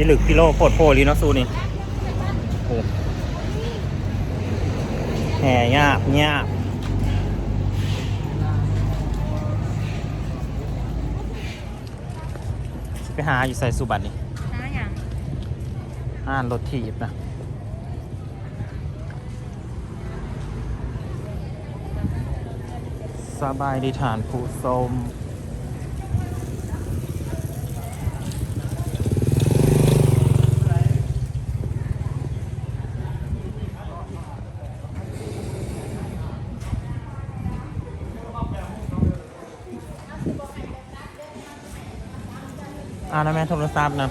พี่หลึกพี่โลโพดโพลีเนาะซูนี่โอ้แห่ยาบยาบสิไปหาอยู่ใส่สุบัตินี่น้าอย่างอ่านรถถีบนะสบายดีฐานผู้ชมานะแม่โทรศัพท์นะ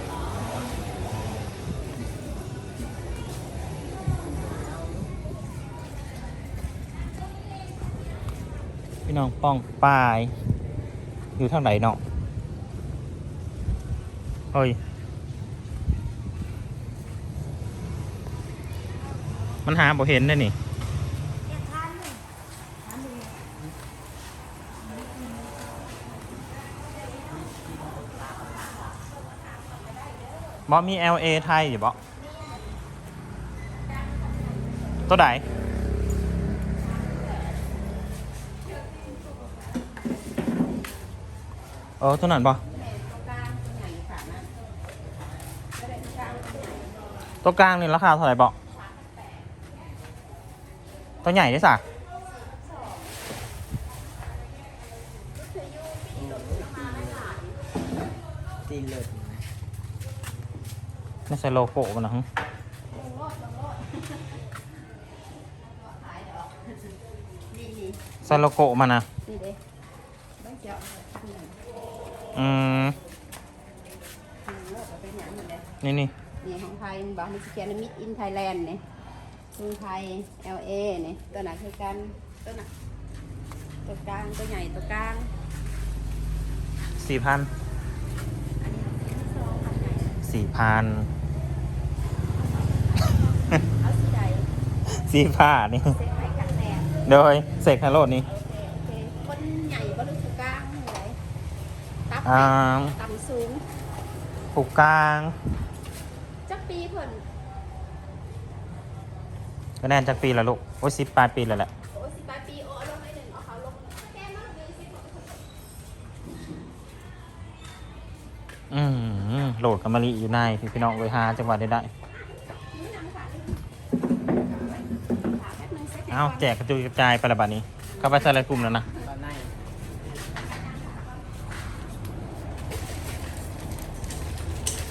พี่น้องป้องปาย อยู่ทางไหนเนาะเฮ้ย มันหาบ่เห็นได้นี่ บอมี LA ไทยอยู่บอตัวไหนเออตัวนั้นปะตัวกลางนี่ราคาเท่าไหร่ปะตัวใหญ่ได้สัก ไม่ใช่โลโก้มันนะฮึนี่นี่ใส่โลโก้มันนะนี่เด้ไม่เจ้าอืมโลกเป็นอย่างเหมือนเด้นี่นี่นี่ของไทยบอกมีสแกนมิดอินไทยแลนด์นี่กรุงไทย LA นี่ตัวไหนคือกันตัวไหนตัวกลางตัวใหญ่ตัวกลางสี่พันอันนี้สองพันใหญ่ สี่พัน เอาสีใด สี่ผ้านี่ เซ็ตไข่กันแดดโดยเสกฮัลโหลนี่ โอเคคนใหญ่บ่รู้สึกกลางนี่ไหนตับอ่า ต่ำสูง ผูกกลาง จักปีเพิ่นก็แน่นจากปีละลูก โอ้ยสิบปลายปีแล้วแหละโอ้สิบแปดปีโอ้เอาลงไปหนึ่งเอาเขาลงแก้มากเลยสิอืมโหลดกับมะลิอยู่ในพี่พี่น้องเลยหาจังหวัดได้ได้ เซ็ตเอ้าแจกกระจุยกระจายไปละบัดนี้ เข้าไปใส่รายกลุ่มแล้วนะตอนใน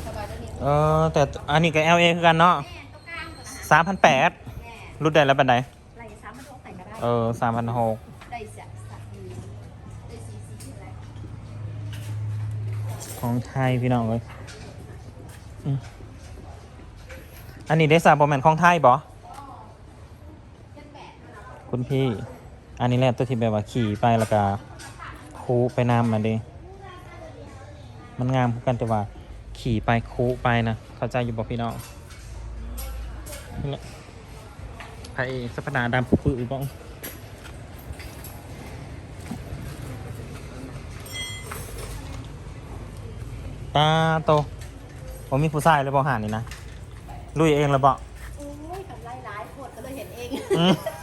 สบายตัวนี้เออแต่อันนี้กับ LA คือกันเนาะแม่ตัวกลางก่อนนะสามพันแปดแม่รุ่นใดแล้วบันไดไหลสามมันโลแต่งก็ได้เออสามพันหกได้เสียสักอืมได้สีสีที่อะไรของไทยพี่น้องเลยอืมอันนี้ได้สามบอแมนของไทยบอ เป็นแปดมันเอา คุณพี่ อันนี้แหละตัวที่แบบว่าขี่ไปแล้วก็คูไปน้ำมันดิมันงามคือกันแต่ว่าขี่ไปคูไปนะ เข้าใจอยู่บอกพี่น้องนี่แหละไอ้สัปดาห์ดำปื้อบ้องตาโตผมมีผู้ชายเลยบอกหานี่นะลุยเองแล้วบอกโอ้ยกำไรหลายโคตรก็เลยเห็นเองอืมยัง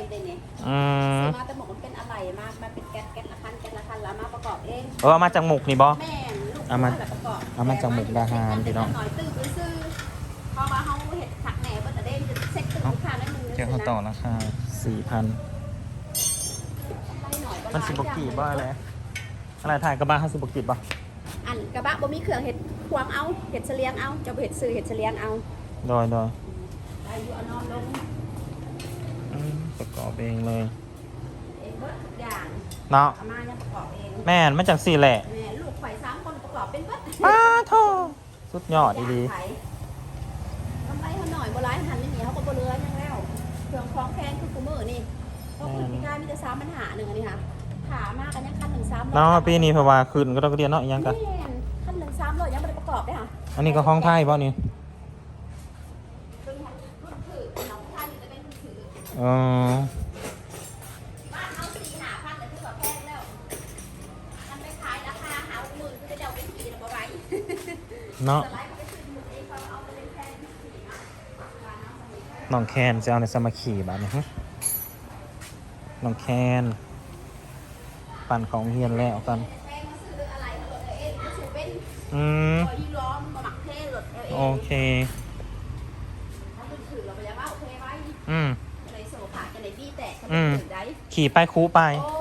อบเองเลยเนี่ยอืมซื้อมาแต่หมกมันเป็นอะไรมากมันเป็นแก๊สแก๊สละคันแก๊สละคันแล้วมาประกอบเองเออเอามาจากหมุกนี่บอ แม่นลูกเอามาแบบประกอบเอามาจากมุกดาหารพี่น้องหน่อยตื้อซื้อเพราะว่าเขาเห็ดผักแหน่ก็จะได้เซ็ตตื้อลูกค้าได้มือเจ้าเขาต่อราคาสี่พันมันสิบกีบบ้าอะไรอะไรถ่ายกระบะห้าสิบกีบบ้าอันกระบะบ่มีเครื่องเห็ดควงเอาเห็ดเฉลียงเอาจะเห็ดซื้อเห็ดเฉลียงเอาโดยโดยอายุเอานอนลงอืม ประกอบเองเลยเองเบิดทุกอย่างเนาะอามาเนี่ยประกอบเองแม่นมาจากสี่แหละแม่ลูกไข่สามคนประกอบเป็นเบิดป้าโทสุดยอดดีไข่กำไรเขาหน่อยบ่ร้ายหันไม่หนีเขาก็บ่เรือยังแล้วเครื่องคล้องแพงคือกูมือนี่เพราะคุณพิการมีแต่สามปัญหาหนึ่งอันนี้ค่ะขามากกันยังคันหนึ่งสามๆเนาะปีนี้เพราะว่าคืนก็ต้องเรียนเนาะอีกอยังกันแม่นคันหนึ่งสามร้อยยังไม่ได้ประกอบเลยค่ะอันนี้ก็ห้องไทยบ่นี่รุ่นรุ่นถือน้องท่านจะเป็นรุ่นถื อเอบ้านเอาสี่หาพันแต่ถือว่าแพงแล้วมันไปขายราคาหาหมื่นคือจะเดาเป็นกี่ระบายเนาะสไลด์เขาไปซื้อมือเองเขาเอาไปเป็นแพนขี่นะน้องแคนจะเอาในสมาขี่บาดนี้ฮะน้องแคนปั่นของเฮียนแล้วกัน แพงมาซื้ออะไรรถเอ็นมาซื้อเป็นอืมพอยิ่งร้อนมาหมักเท่รถเอ็นโอเคถ้ามันถือเราไปแล้วว่าโอเคไว้อืม ในโซฟาจะในบี้แตกก็อืไม่มถือได้ขี่ไปคูไป โอ้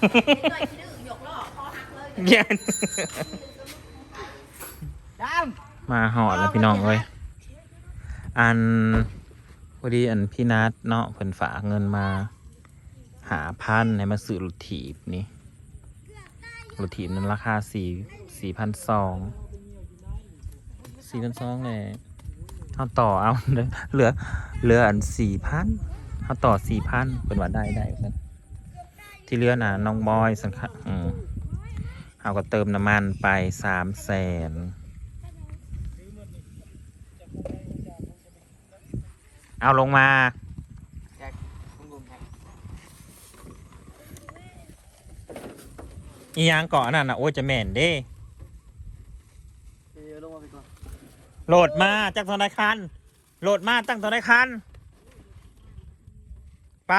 แมนเด็กน้อยที่ดื้อยกล้อคอหักเลยเย็นดมาหอดแล้วพี่น้องเอ้ยอันพอดีอันพี่นัดเนาะเพิ่นฝากเงินมา หาพันให้มาซื้อรถถีบนี่รถถีบนั้นราคาสี่สี่พันสองสี่พันสองเลยเอาต่อเอาเด้อเหลือเหลืออันสี่พัน เอาต่อสี่พันเป็นว่าได้ได้กันที่เหลือน่ะน้องบอยสังคัอืมเอาก็เติมน้ำมันไปสามแสนเอาลงมาำแจ็คคุณบุ๋มแจ็คอีหยังเกาะนั่นน่ะโอ้ยจะแม่นเด้เดี๋ยวลงมาไปก่อนโหลดมาจากธนาคารโหลดมาตั้งธนาคาร ไป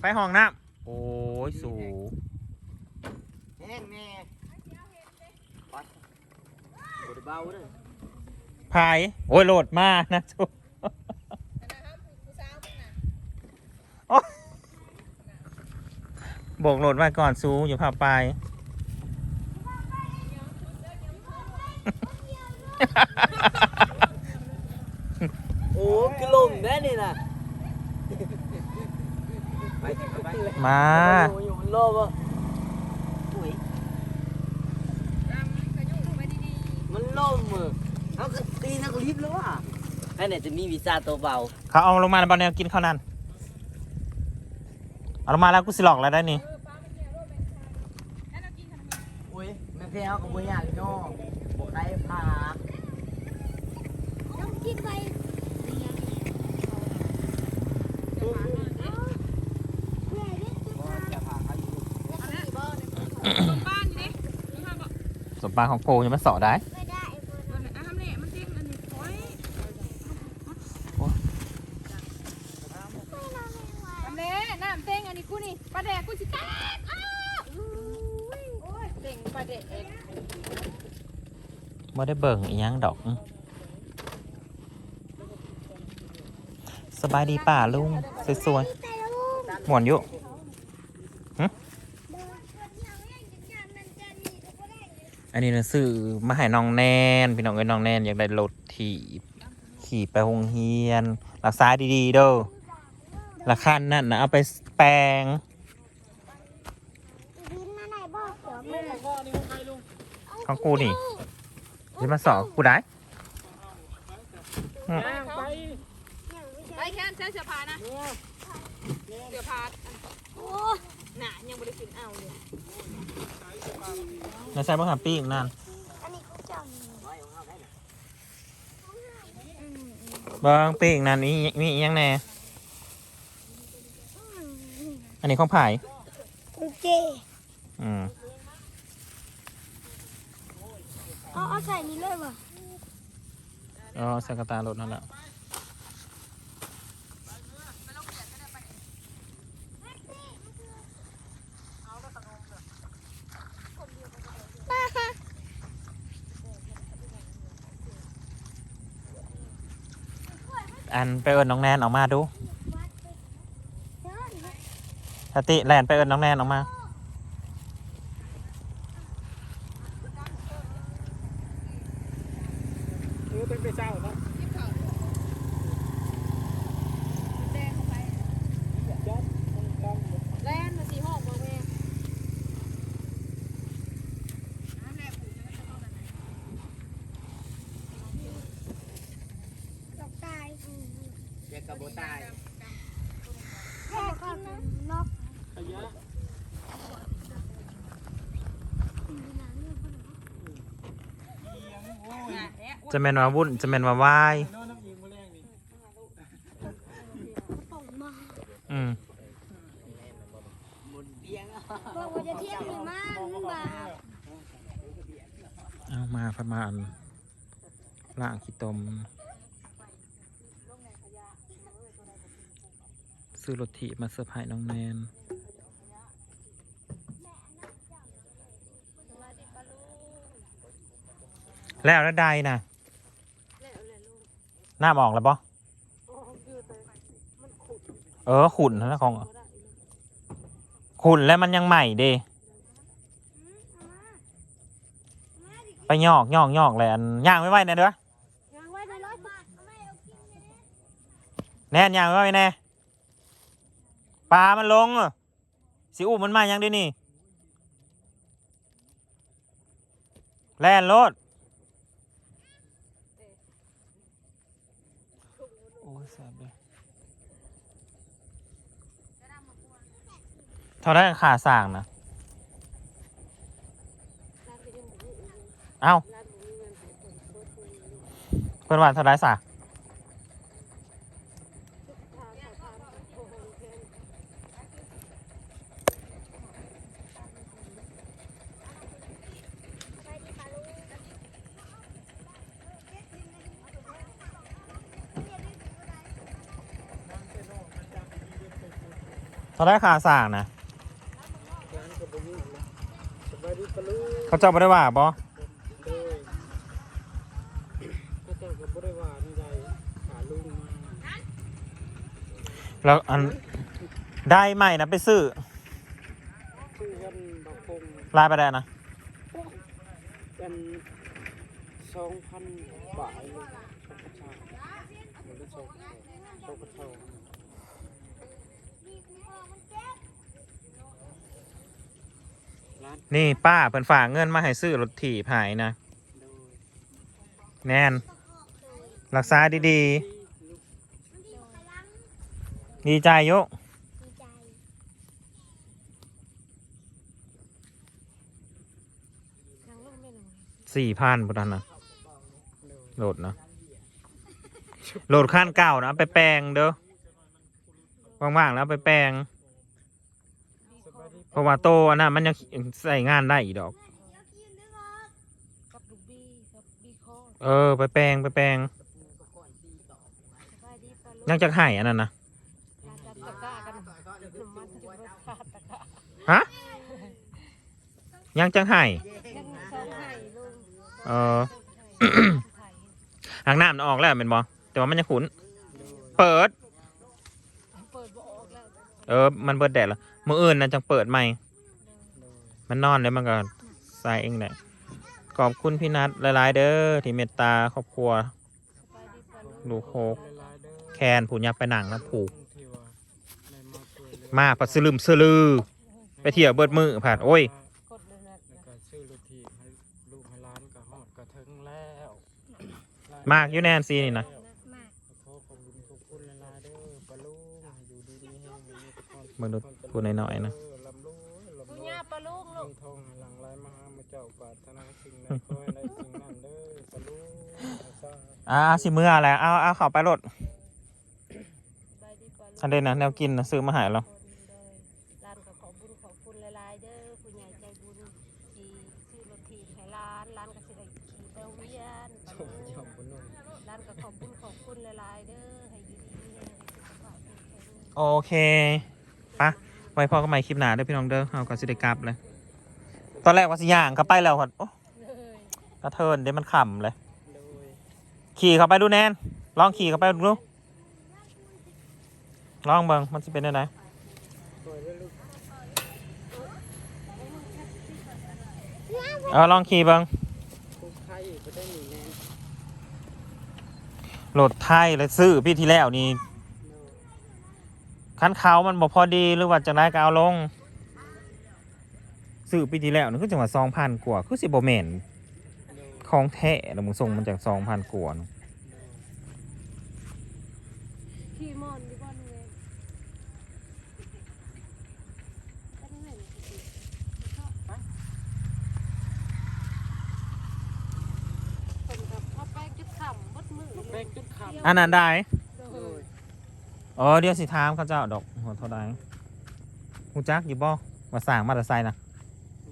ไปห้องน้ำโอ้ยสูแห้งแน่ไปกดเบาเลยพายโอ้ยโหลดมานะทุกโบอกโหลดมาก่อนสูอยู่พาไป โอ้คือลมแน่นี่นะไปไป มาโอ้ยอยู่มันโลภอะอุ้ยมันล่มอะเอาก็ตีนักลิฟต์แล้วอะไอ้เนี่ยจะมีวีซ่าตัวเบา เขาเอาลงมาในบอลแนวกินข้าวนั่นเอาลงมาแล้วกูสิหลอกแล้วได้นี่อุ้ยแม่แพ้วกับบัวใหญ่เนาะบอกใครพาต้องคิดไว้ จะพาเขาอยู่ สมปางของโกยังไม่สอได้ ไม่ได้ทำเลยน้ำเต้งอันนี้กูนี่ปลาแดกกูสิแตกอ้าวอุ้ยโอ้ยเต้งปลาแดกไม่ได้เบิ่งอีหยังดอก สบายดีป่าลุง สวยๆหมวนอยู่ อันนี้นะซื้อมาให้น้องแนนพี่น้องเอ้ยน้องแนนอยากได้รถถีบขี่ไปโรงเรียนรักษาดีๆเด้อราคานั่นนะเอาไปแปลงบินมาไหนบอกเดี๋ยวไม่ได้ของกูนี่จะมาสอนกูได้ไปแค่ใช้เสื้อผ้านะเสื้อผ้าโอ้หนายังไม่ได้กินเอาเลย แล้วใส่บ้างหับปี้อีกนั่นอันนี้กูจเบ้างปี้อีกนั่นมีมีอีกอยังแน่ำอันนี้ของไผ่โอเคอืมเอาเอาใส่นี้เลยว่ะ อ๋อใส่กระตารถนั่นแหละ อันไปเอิญน้องแนนออกมาดูสติแลนไปเอิญน้องแนนออกมา แล่นมาสีห้องมาแม่ ดอกตาย เจ็กกั บตายแค่กินนะนกจะแมนว่าวุ่นจะแมนว่าไหวายป่องมาอืมบนเตียงอะบอกว่าจะเที่ยงหรือมากมึงบาอาเอามาประมาณล่างขี้ตม ซื้อรถถีบมาเซอร์ไพรส์น้องแนนแล้วแล้วใดนะหน้าออกแล้วปะเออขุนนะของขุนแล้วมันยังใหม่เดไปยอกยอกยอกเลยอันย่างไม่ไหวนะเด้อยังไว้ในรถบ้านแน่นย่างไม่ไหวแน่ ปลามันลงอะสิอุ้มันมายังด้วยนี่แล่นรถโอ้ยแสบเลยเท่าได้ขาสั่งนะเอ้าเพื่อนว่าเท่าได้สะเาได้ขาสั่งนะสบายดีปะลูกเขาเจ้าไม่ได้ว่าปะเด้อพระเจ้าก็บ่ได้ว่านี่ใดหาลุงมาแล้วอันได้ใหม่นะไปซื้อชื่อกันบักพงลายไปได้นะเป็นสองพันบาทเลยสองพันชาหรือสองสองพันเท่าร้า นี่ป้าเพิ่นฝากเงินมาให้ซื้อรถถีบหายนะ แนนรักษาดีๆ ดีใจยุสี่พันพุทธันนะโหลดนะโหลดขั้นเก่านะ ไปแปลงเด้อว่างๆแล้วไปแปลง เพราะว่าโตอันนั้นมันยังใส่งานได้อีกดอก กับลูกบี้กับบีคอเออ ไปแปลงไปแปลงสบายดีปะลูกยังจะไห่อันนั้นนะลาจับตะกร้ากันมันจะมาฟาดตะกร้าฮะยังจังไห่ยังสองไห้ลุงเออไห้หางน้ำมันออกแล้วเป็นบอแต่ว่ามันยังขุน เปิด เปิดบ่ออกแล้ว เออ มันเปิดแดดแล้ว มืออื่นนะจังเปิดใหม่ มันนอนแล้วมันก็ใส่เองแหละขอบคุณพี่นัทหลายๆเด้อที่เมตตาครอบครัวสบายดีปะลูกโคกหลายๆเด้อแคนผูยับไปหนังแล้วผูก มาช่วยเหลือมาปัดสลืมสลือ ไปเที่ยวเบิดมือผ่านโอ้ยมากอยู่แนนซีนี่นะ อขอบคุณทุกคนหลายๆเด้อปะลุงให้อยู่ดีๆให้มีแต่ความสุขมึงดูพูดน้อยๆนะเออลำลูลำคุณลูย่าปะลูกลูเงิกนทองให้หลังไหลมาหามาเจ้าปรารถนาสิ่งใดขอให้ได้สิ่งนั้นเด้อปะลุงสาธุอ่าสิมืออะไรเอาเอาเข้าไปรถสบายดีปะลูกอันเดนนะแนวกินนะซื้อมาใหายแล้วคนเลยร้านก็ขอบคุญขอบคุณหลายๆเด้อผู้ใหญ่ใจบุญ ที่ซื้อรถถีบให้ร้านร้านก็สิได้ขี่ไปโรงเรียนปะชลูมกยอมบนนู้นร้านก็ขอบคุณขอบคุณหลายๆเด้อให้อยู่ดีมีแรงให้สุขภาพแข็งแรงโอเคปะไว้พอกันใหม่คลิปหน้าเด้อพี่น้องเด้อเอาก็สิได้กลับเลย ตอนแรกว่าสิย่างก็ไปแล้วหดโอ้เลยกระเทินเดี๋ยวมันขำเลย โดยขี่เข้าไปดูแนนลองขี่เข้าไปดูลองเบิ่งมันจะเป็นยังไง ปล่อยไว้ลูก เอาลองขี่เบิ่งโหลดไทยเลยซื้อพี่ที่แล้วนี่ขันเขามันบอกพอดีหรือว่าจังไรก็เอาลงซื้อปีที่แล้วนี่คือจังหวัดสองพันกว่าคือสิบโมนของแท้แล้วมึงส่งมันจากสองพันกว่า โดย ขี่มอนดีกว่านี่เองเป็นกับพ่อแป้งจุดขำมดมือ แป้งจุดคำ อันนั้นได้โดโดยยอ๋อเดี๋ยวสิถามเขาเจ้าดอกหัวเท่าไดหูจักอยู่บ่มาสั่งมาแต่ไซค์นะ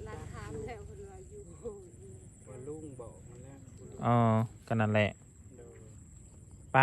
ร้านค้าแล้วเพิ่นว่าอยู่ปะลุงบอกอ๋อก็นั่นแหละโดยไป